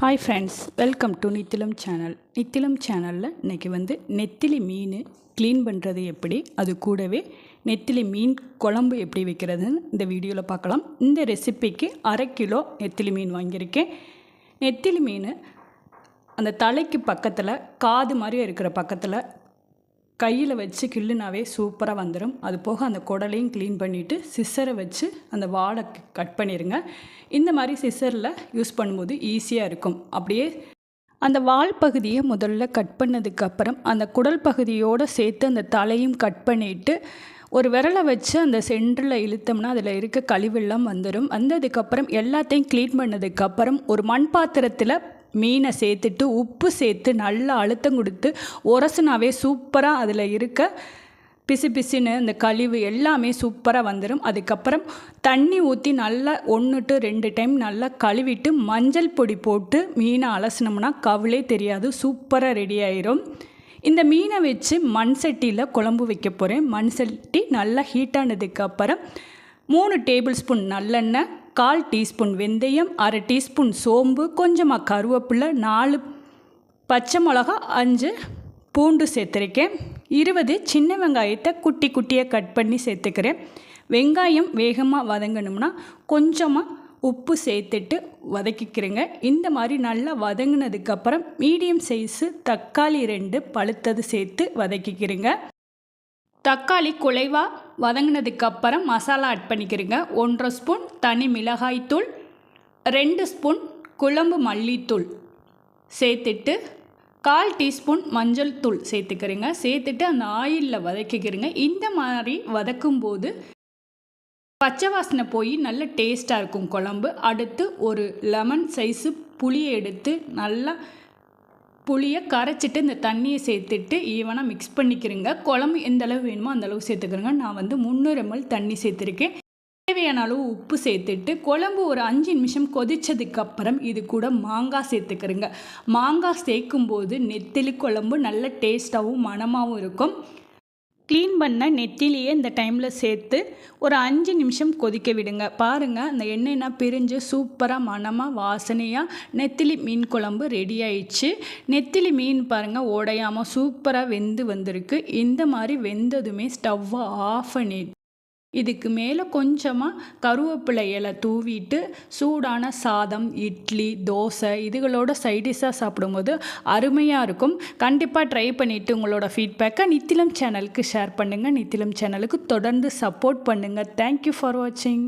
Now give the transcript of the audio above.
Hi friends welcome to Nithilam channel Nithilam சேனலில் இன்றைக்கி வந்து நெத்திலி மீன் க்ளீன் பண்ணுறது எப்படி அது கூடவே நெத்திலி மீன் குழம்பு எப்படி வைக்கிறதுன்னு இந்த வீடியோவில் பார்க்கலாம். இந்த ரெசிபிக்கு அரை கிலோ நெத்திலி மீன் வாங்கியிருக்கேன். நெத்திலி மீன் அந்த தலைக்கு பக்கத்தில் காது மாதிரி இருக்கிற பக்கத்தில் கையில் வச்சு கிள்ளுனாவே சூப்பராக வந்துடும் அது போக அந்த குடலையும் க்ளீன் பண்ணிவிட்டு சிஸ்ஸரை வச்சு அந்த வாடை கட் பண்ணிடுங்க இந்த மாதிரி சிஸ்ஸரில் யூஸ் பண்ணும்போது ஈஸியாக இருக்கும். அப்படியே அந்த வால் பகுதியை முதல்ல கட் பண்ணதுக்கப்புறம் அந்த குடல் பகுதியோடு சேர்த்து அந்த தலையும் கட் பண்ணிவிட்டு ஒரு விரலை வச்சு அந்த சென்டரில் இழுத்தோம்னா அதில் இருக்க கழிவெல்லாம் வந்துடும் வந்ததுக்கப்புறம் எல்லாத்தையும் க்ளீன் பண்ணதுக்கப்புறம் ஒரு மண் பாத்திரத்தில் மீனை சேர்த்துட்டு உப்பு சேர்த்து நல்லா அழுத்தம் கொடுத்து உரசுனாவே சூப்பராக அதில் இருக்க பிசு பிசுன்னு அந்த கழிவு எல்லாமே சூப்பராக வந்துடும் அதுக்கப்புறம் தண்ணி ஊற்றி நல்லா ஒன்று டு ரெண்டு டைம் நல்லா கழுவிட்டு மஞ்சள் பொடி போட்டு மீனை அலசினோம்னா கவலே தெரியாது சூப்பராக ரெடி ஆயிரும். இந்த மீனை வச்சு மண் சட்டியில் குழம்பு வைக்க போகிறேன் மண் சட்டி நல்லா ஹீட் ஆனதுக்கப்புறம் மூணு டேபிள் ஸ்பூன் நல்லெண்ணெய் கால் டீஸ்பூன் வெந்தயம் அரை டீஸ்பூன் சோம்பு கொஞ்சமாக கருவேப்பிலை நாலு பச்சை மிளகா அஞ்சு பூண்டு சேர்த்துருக்கேன். இருபது சின்ன வெங்காயத்தை குட்டி குட்டியாக கட் பண்ணி சேர்த்துக்கிறேன். வெங்காயம் வேகமாக வதங்கணும்னா கொஞ்சமாக உப்பு சேர்த்துட்டு வதக்கிக்கிறேங்க. இந்த மாதிரி நல்லா வதங்கினதுக்கப்புறம் மீடியம் சைஸு தக்காளி ரெண்டு பழுத்தது சேர்த்து வதக்கிக்கிறேங்க. தக்காளி குலைவாக வதங்கினதுக்கப்புறம் மசாலா ஆட் பண்ணிக்கிறேங்க. ஒன்றரை ஸ்பூன் தனி மிளகாய்த்தூள் ரெண்டு ஸ்பூன் குழம்பு மல்லித்தூள் சேர்த்துட்டு கால் டீஸ்பூன் மஞ்சள் தூள் சேர்த்துக்கிறேங்க. சேர்த்துட்டு அந்த ஆயிலில் வதக்கிக்கிறேங்க. இந்த மாதிரி வதக்கும்போது பச்சை வாசனை போய் நல்ல டேஸ்ட்டாக இருக்கும் குழம்பு. அடுத்து ஒரு லெமன் சைஸு புளியை எடுத்து நல்லா புளியை கரைச்சிட்டு இந்த தண்ணியை சேர்த்துட்டு ஈவனாக மிக்ஸ் பண்ணிக்கிறேங்க. குழம்பு எந்த அளவு வேணுமோ அந்த அளவு சேர்த்துக்கிறேங்க. நான் வந்து முந்நூறு எம்எல் தண்ணி சேர்த்துருக்கேன். தேவையான அளவு உப்பு சேர்த்துட்டு குழம்பு ஒரு அஞ்சு நிமிஷம் கொதித்ததுக்கப்புறம் இது கூட மாங்காய் சேர்த்துக்கிறேங்க. மாங்காய் சேர்க்கும்போது நெத்திலி குழம்பு நல்ல டேஸ்ட்டாகவும் மணமாகவும் இருக்கும். க்ளீன் பண்ண நெத்திலேயே இந்த டைமில் சேர்த்து ஒரு அஞ்சு நிமிஷம் கொதிக்க விடுங்க. பாருங்கள் அந்த எண்ணெய்னா பிரிஞ்சு சூப்பராக மனமாக வாசனையாக நெத்திலி மீன் குழம்பு ரெடி ஆயிடுச்சு. நெத்திலி மீன் பாருங்கள் உடையாமல் சூப்பராக வெந்து வந்திருக்கு. இந்த மாதிரி வெந்ததுமே ஸ்டவ்வை ஆஃப் பண்ணிட்டு இதுக்கு மேலே கொஞ்சமாக கருவேப்பிலை இலை தூவிட்டு சூடான சாதம் இட்லி தோசை இதுகளோட சைடிஷாக சாப்பிடும்போது அருமையாக இருக்கும். கண்டிப்பாக ட்ரை பண்ணிவிட்டு உங்களோட ஃபீட்பேக்கை நித்திலம் சேனலுக்கு ஷேர் பண்ணுங்கள் நித்திலம் சேனலுக்கு தொடர்ந்து சப்போர்ட் பண்ணுங்கள் தேங்க்யூ ஃபார் வாட்சிங்